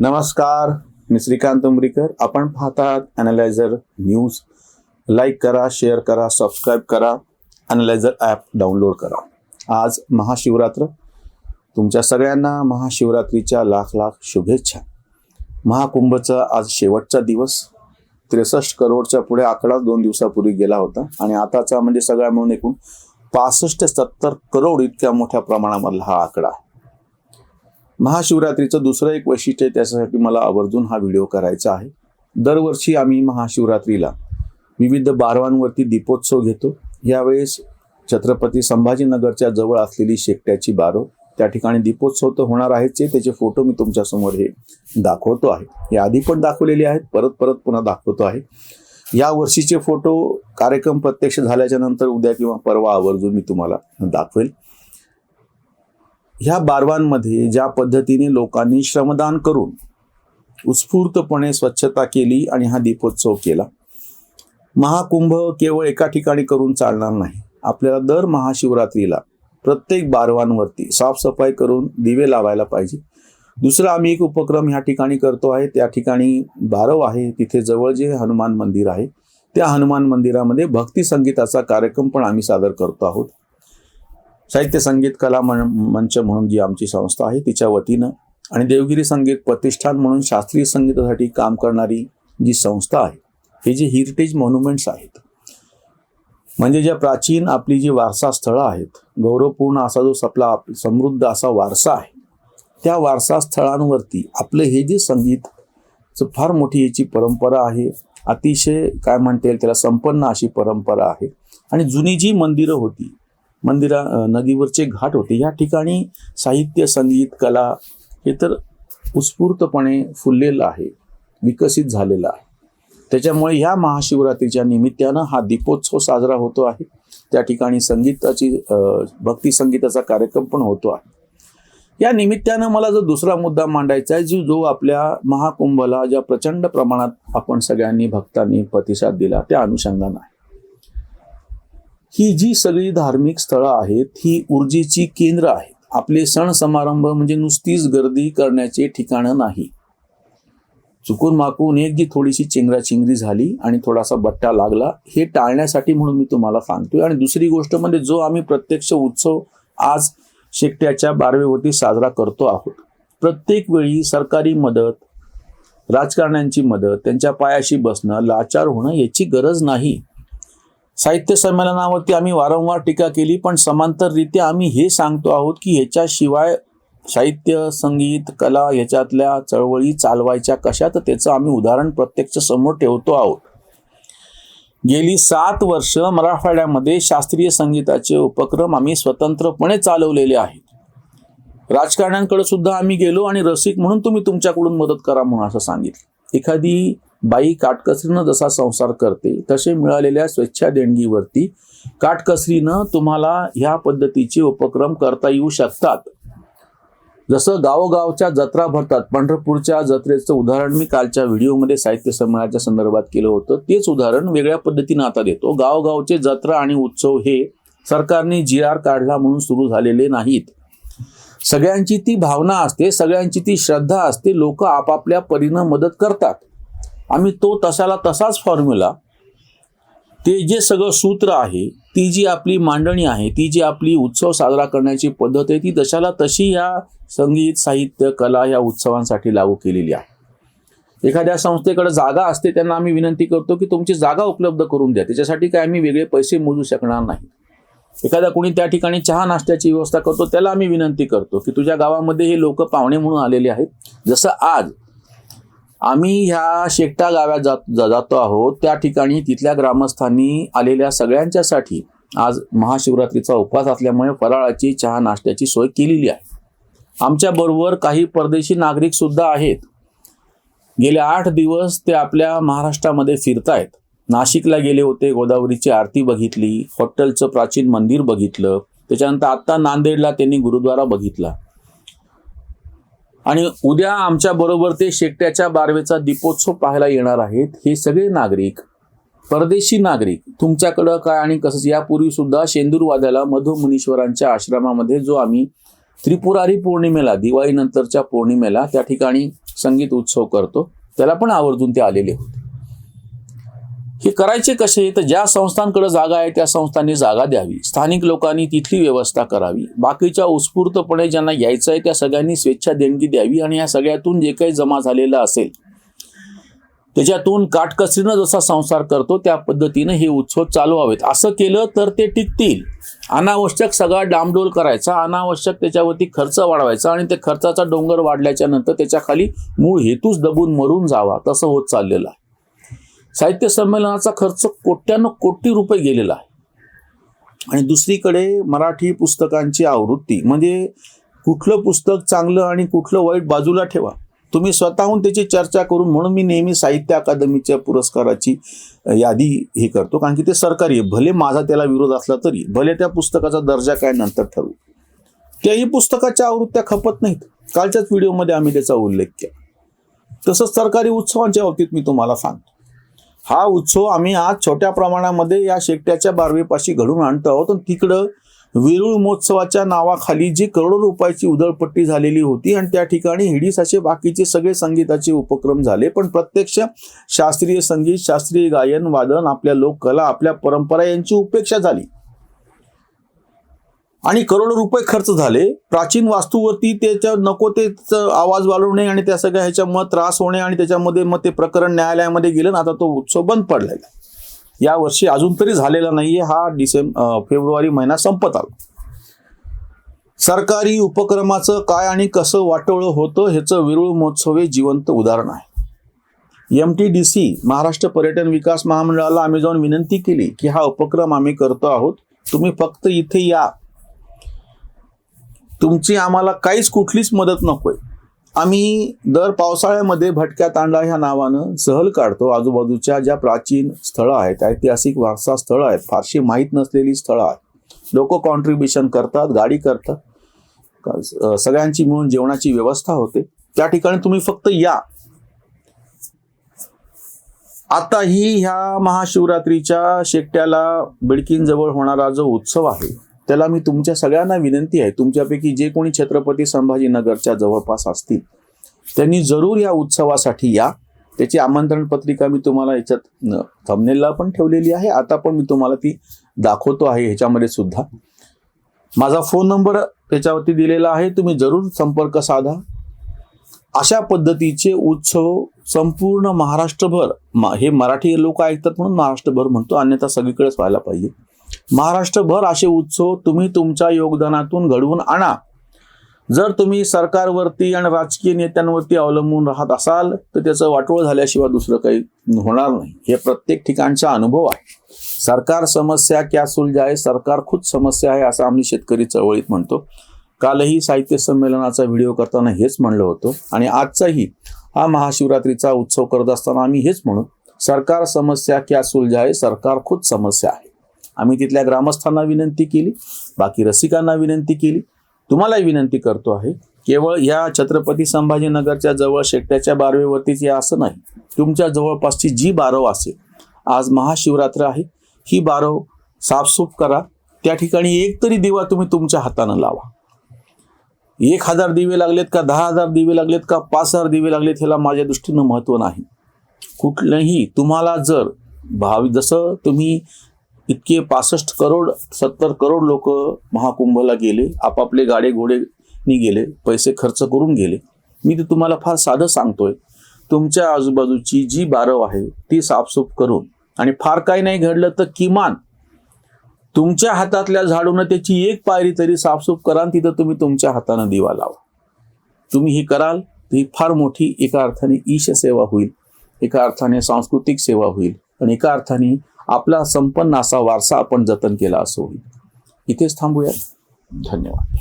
नमस्कार मी श्रीकांत उमरीकर. आपण पाहतात अनालायझर न्यूज लाईक करा शेअर करा सबस्क्राईब करा. अनालायझर ॲप डाउनलोड करा. आज महाशिवरात्र. तुमच्या सगळ्यांना महाशिवरात्रीच्या लाख लाख शुभेच्छा. महाकुंभचा आज शेवटचा दिवस. त्रेसष्ट करोडच्या पुढे आकडाच दोन दिवसापूर्वी गेला होता. आणि आताचा म्हणजे सगळ्या मिळून एकूण पासष्ट ते सत्तर करोड इतक्या मोठ्या प्रमाणामधला हा आकडा आहे. महाशिवरात्रीचं दुसरं एक वैशिष्ट्य आहे त्याच्यासाठी मला आवर्जून हा व्हिडिओ करायचा आहे. दरवर्षी आम्ही महाशिवरात्रीला विविध बारवांवरती दीपोत्सव घेतो. यावेळेस छत्रपती संभाजीनगरच्या जवळ असलेली शेकट्याची बारो त्या ठिकाणी दीपोत्सव तर होणार आहेच आहे त्याचे फोटो मी तुमच्यासमोर हे दाखवतो आहे. हे आधी पण दाखवलेले आहेत परत परत पुन्हा दाखवतो आहे. या वर्षीचे फोटो कार्यक्रम प्रत्यक्ष झाल्याच्यानंतर उद्या किंवा परवा आवर्जून मी तुम्हाला दाखवेल. ह्या बारवांमध्ये ज्या पद्धतीने लोकांनी श्रमदान करून उत्स्फूर्तपणे स्वच्छता केली आणि हा दीपोत्सव केला महाकुंभ केवळ एका ठिकाणी करून चालणार नाही. आपल्याला दर महाशिवरात्रीला प्रत्येक बारवांवरती साफसफाई करून दिवे लावायला पाहिजे. दुसरा आम्ही एक उपक्रम ह्या ठिकाणी करतो आहे. त्या ठिकाणी बारव आहे. तिथे जवळ जे हनुमान मंदिर आहे त्या हनुमान मंदिरामध्ये भक्ती संगीताचा कार्यक्रम पण आम्ही सादर करतो आहोत. साहित्य संगीत कला मन- मंच म्हणून जी आमची संस्था आहे तिच्या वतीनं आणि देवगिरी संगीत प्रतिष्ठान म्हणून शास्त्रीय संगीतासाठी काम करणारी जी संस्था आहे हे जे हिरिटेज मॉन्युमेंट्स आहेत म्हणजे ज्या प्राचीन आपली जी वारसा स्थळं आहेत गौरवपूर्ण असा जो आपला समृद्ध असा वारसा आहे त्या वारसा स्थळांवरती आपलं हे जे संगीतचं फार मोठी याची परंपरा आहे अतिशय काय म्हणता येईल त्याला संपन्न अशी परंपरा आहे आणि जुनी जी मंदिरं होती मंदिरा नदीवरचे घाट होते. या ठिकाणी साहित्य संगीत कला हे तर उत्स्फूर्तपणे फुललेलं आहे विकसित झालेलं आहे. त्याच्यामुळे ह्या महाशिवरात्रीच्या निमित्तानं हा दीपोत्सव साजरा होतो आहे. त्या ठिकाणी संगीताची भक्ती संगीताचा कार्यक्रम पण होतो आहे. या निमित्तानं मला जो दुसरा मुद्दा मांडायचा आहे जी जो आपल्या महाकुंभला ज्या प्रचंड प्रमाणात आपण सगळ्यांनी भक्तांनी प्रतिसाद दिला त्या अनुषंगानं आहे. ही जी सगळी धार्मिक स्थळं आहेत ही ऊर्जेची केंद्र आहेत. आपले सण समारंभ म्हणजे नुसतीच गर्दी करण्याचे ठिकाणं नाही. चुकून माकून एक जी थोडीशी चिंगराचिंगरी झाली आणि थोडासा बट्टा लागला हे टाळण्यासाठी म्हणून मी तुम्हाला सांगतोय. आणि दुसरी गोष्ट म्हणजे जो आम्ही प्रत्यक्ष उत्सव आज शेकट्याच्या बारवेवरती साजरा करतो आहोत. प्रत्येक वेळी सरकारी मदत राजकारण्यांची मदत त्यांच्या पायाशी बसणं लाचार होणं याची गरज नाही. साहित्य संमेलनावरती आम्ही वारंवार टीका केली पण समांतररित्या आम्ही हे सांगतो आहोत की ह्याच्याशिवाय साहित्य संगीत कला ह्याच्यातल्या चळवळी चालवायच्या कशा तर त्याचं आम्ही उदाहरण प्रत्यक्ष समोर ठेवतो आहोत. गेली सात वर्ष मराठवाड्यामध्ये शास्त्रीय संगीताचे उपक्रम आम्ही स्वतंत्रपणे चालवलेले आहेत. राजकारण्यांकडे सुद्धा आम्ही गेलो आणि रसिक म्हणून तुम्ही तुमच्याकडून मदत करा म्हणून असं सांगितलं. एखादी बाई काटकसरीनं जसा संसार करते तसे मिळालेल्या स्वेच्छा देणगीवरती काटकसरीनं तुम्हाला ह्या पद्धतीचे उपक्रम करता येऊ शकतात. जसं गावोगावच्या जत्रा भरतात पंढरपूरच्या जत्रेचं उदाहरण मी कालच्या व्हिडिओमध्ये साहित्य संमेलनाच्या संदर्भात केलं होतं. तेच उदाहरण वेगळ्या पद्धतीनं आता देतो. गावोगावचे जत्रा आणि उत्सव हे सरकारने जी आर काढला म्हणून सुरू झालेले नाहीत. सगळ्यांची ती भावना असते सगळ्यांची ती श्रद्धा असते लोक आपापल्या परीनं मदत करतात. आम्ही तो तसाला तसाच फॉर्म्युला ते जे सगळं सूत्र आहे ती जी आपली मांडणी आहे ती जी आपली उत्सव साजरा करण्याची पद्धत आहे ती तशाला तशी या संगीत साहित्य कला या उत्सवांसाठी लागू केलेली आहे. एखाद्या संस्थेकडे जागा असते त्यांना आम्ही विनंती करतो की तुमची जागा उपलब्ध करून द्या. त्याच्यासाठी काय आम्ही वेगळे पैसे मोजू शकणार नाही. एखादा कोणी त्या ठिकाणी चहा नाश्त्याची व्यवस्था करतो त्याला आम्ही विनंती करतो की तुझ्या गावामध्ये हे लोक पाहुणे म्हणून आलेले आहेत. जसं आज आम्ही ह्या शेकटा गावात जात जातो आहोत. त्या ठिकाणी तिथल्या ग्रामस्थांनी आलेल्या सगळ्यांच्यासाठी आज महाशिवरात्रीचा उपवास असल्यामुळे फराळाची चहा नाश्त्याची सोय केलेली आहे. आमच्या बरोबर काही परदेशी नागरिक सुद्धा आहेत. गेले आठ दिवस ते आपल्या महाराष्ट्रामध्ये फिरतायत. नाशिकला गेले होते गोदावरीची आरती बघितली हॉटेलचं प्राचीन मंदिर बघितलं. त्याच्यानंतर आत्ता नांदेडला त्यांनी गुरुद्वारा बघितला. आणि उद्या आमच्या बरोबर ते शेकट्याच्या बारवेचा दीपोत्सव पाहायला येणार आहेत हे सगळे नागरिक परदेशी नागरिक तुमच्याकडं काय आणि कसं? यापूर्वी सुद्धा शेंदूरवाद्याला मधु मुनीश्वरांच्या आश्रमामध्ये जो आम्ही त्रिपुरारी पौर्णिमेला दिवाळीनंतरच्या पौर्णिमेला त्या ठिकाणी संगीत उत्सव करतो त्याला पण आवर्जून ते आलेले होते. हे करायचे कसे? तर ज्या संस्थांकडे जागा आहे त्या संस्थांनी जागा द्यावी. स्थानिक लोकांनी तिथली व्यवस्था करावी. बाकीच्या उत्स्फूर्तपणे ज्यांना यायचं आहे त्या सगळ्यांनी स्वेच्छा देणगी द्यावी आणि या सगळ्यातून जे काही जमा झालेलं असेल त्याच्यातून काटकसरीनं जसा संसार करतो त्या पद्धतीनं हे उत्सव चालवावेत असं केलं तर ते टिकतील. अनावश्यक सगळा डामडोल करायचा अनावश्यक त्याच्यावरती खर्च वाढवायचा आणि त्या खर्चाचा डोंगर वाढल्याच्या नंतर त्याच्याखाली मूळ हेतूच दबून मरून जावा. तसं होत चाललेलं आहे. साहित्य संमेलनाचा खर्च कोट्यानं कोटी रुपये गेलेला आहे. आणि दुसरीकडे मराठी पुस्तकांची आवृत्ती म्हणजे कुठलं पुस्तक चांगलं आणि कुठलं वाईट बाजूला ठेवा. तुम्ही स्वतःहून त्याची चर्चा करून म्हणून मी नेहमी साहित्य अकादमीच्या पुरस्काराची यादी हे करतो. कारण की ते सरकारी आहे. भले माझा त्याला विरोध असला तरी भले त्या पुस्तकाचा दर्जा काय नंतर ठरवू. त्याही पुस्तकाच्या आवृत्त्या खपत नाहीत. कालच्याच व्हिडिओमध्ये आम्ही त्याचा उल्लेख केला. तसंच सरकारी उत्सवांच्या बाबतीत मी तुम्हाला सांगतो. हा उत्सव आम्ही आज छोट्या प्रमाणामध्ये या शेकट्याच्या बारवेपाशी घडून आणतो आहोत. आणि तिकडं वेरूळ महोत्सवाच्या नावाखाली जी करोडो रुपयाची उधळपट्टी झालेली होती आणि त्या ठिकाणी हिडीस असे बाकीचे सगळे संगीताचे उपक्रम झाले. पण प्रत्यक्ष शास्त्रीय संगीत शास्त्रीय गायन वादन आपल्या लोककला आपल्या परंपरा यांची उपेक्षा झाली. आणि करोडो रुपये खर्च झाले. प्राचीन वास्तूवरती त्याच्या नको तेच आवाज वाढवणे आणि त्या सगळ्या ह्याच्यामुळे त्रास होणे आणि त्याच्यामध्ये मग ते प्रकरण न्यायालयामध्ये गेलं ना आता तो उत्सव बंद पडलेला आहे. या वर्षी अजून तरी झालेला नाहीये. हा डिसेंबर फेब्रुवारी महिना संपत आला. सरकारी उपक्रमाचं काय आणि कसं वाटोळं होतं ह्याचं विरुळ महोत्सव हे जिवंत उदाहरण आहे. M T D C Maharashtra पर्यटन विकास महामंडळाला आम्ही जाऊन विनंती केली की हा उपक्रम आम्ही करतो आहोत. तुम्ही फक्त इथे या. तुमची आम्हाला काहीच कुठलीच मदत नकोय. आम्ही दर पावसाळ्यामध्ये भटक्या तांडा ह्या नावानं सहल काढतो. आजूबाजूच्या ज्या प्राचीन स्थळं आहेत ऐतिहासिक वारसा स्थळं आहेत फारशी माहीत नसलेली स्थळं आहेत. लोक कॉन्ट्रीब्युशन करतात गाडी करतात. सगळ्यांची मिळून जेवणाची व्यवस्था होते. त्या ठिकाणी तुम्ही फक्त या. आता ही ह्या महाशिवरात्रीच्या शेकट्याला बिडकींजवळ होणारा जो उत्सव आहे त्याला मी तुमच्या सगळ्यांना विनंती आहे तुमच्यापैकी जे कोणी छत्रपती संभाजीनगरच्या जवळपास असतील त्यांनी जरूर या उत्सवासाठी या. त्याची आमंत्रण पत्रिका मी तुम्हाला याच्यात थंबनेलला पण ठेवलेली आहे. आता पण मी तुम्हाला ती दाखवतो आहे ह्याच्यामध्ये सुद्धा. माझा फोन नंबर त्याच्यावरती दिलेला आहे. तुम्ही जरूर संपर्क साधा. अशा पद्धतीचे उत्सव संपूर्ण महाराष्ट्रभर मा- हे मराठी लोक ऐकतात म्हणून महाराष्ट्रभर म्हणतो. अन्यथा सगळीकडेच व्हायला पाहिजे. महाराष्ट्रभर असे उत्सव तुम्ही तुमच्या योगदानातून घडवून आणा. जर तुम्ही सरकारवरती आणि राजकीय नेत्यांवरती अवलंबून राहत असाल तर त्याचं वाटोळ झाल्याशिवाय दुसरं काही होणार नाही. हे प्रत्येक ठिकाणचा अनुभव आहे. सरकार समस्या क्या सुलझाय सरकार खुद समस्या आहे असं आम्ही शेतकरी चळवळीत म्हणतो. कालही साहित्य संमेलनाचा व्हिडिओ करताना हेच म्हणलं होतं. आणि आजचाही हा महाशिवरात्रीचा उत्सव करत असताना आम्ही हेच म्हणू. सरकार समस्या क्या सुलझाय सरकार खुद समस्या आहे. आम्ही तिथल्या ग्रामस्थांना विनंती केली बाकी रसिकांना विनंती केली. तुम्हालाही विनंती करतो आहे केवळ या छत्रपती संभाजीनगरच्या जवळ शेकट्याच्या बारवेवरतीच या असं नाही. तुमच्या जवळपासची जी बारव असेल आज महाशिवरात्र आहे ही बारव साफसूफ करा. त्या ठिकाणी एक तरी दिवा तुम्ही तुमच्या हातानं लावा. एक हजार दिवे लागलेत का दहा हजार दिवे लागलेत का पाच हजार दिवे लागलेत ह्याला माझ्या दृष्टीनं महत्त्व नाही. कुठलंही तुम्हाला जर भावी जसं तुम्ही इतके पासष्ट करोड सत्तर करोड लोक महाकुंभला गेले आपापले गाडे घोडेनी गेले पैसे खर्च करून गेले. मी ते तुम्हाला फार साधं सांगतोय. तुमच्या आजूबाजूची जी बारव आहे ती साफसूफ करून आणि फार काही नाही घडलं तर किमान तुमच्या हातातल्या झाडून त्याची एक पायरी तरी साफसूफ करा तिथं तुम्ही तुमच्या हातानं दिवा लावा. तुम्ही हे कराल तर ही फार मोठी एका अर्थाने ईश सेवा होईल एका अर्थाने सांस्कृतिक सेवा होईल आणि एका अर्थाने आपला संपन्न असा वारसा आपण जतन केला असं. होईल इथेच थांबूया धन्यवाद.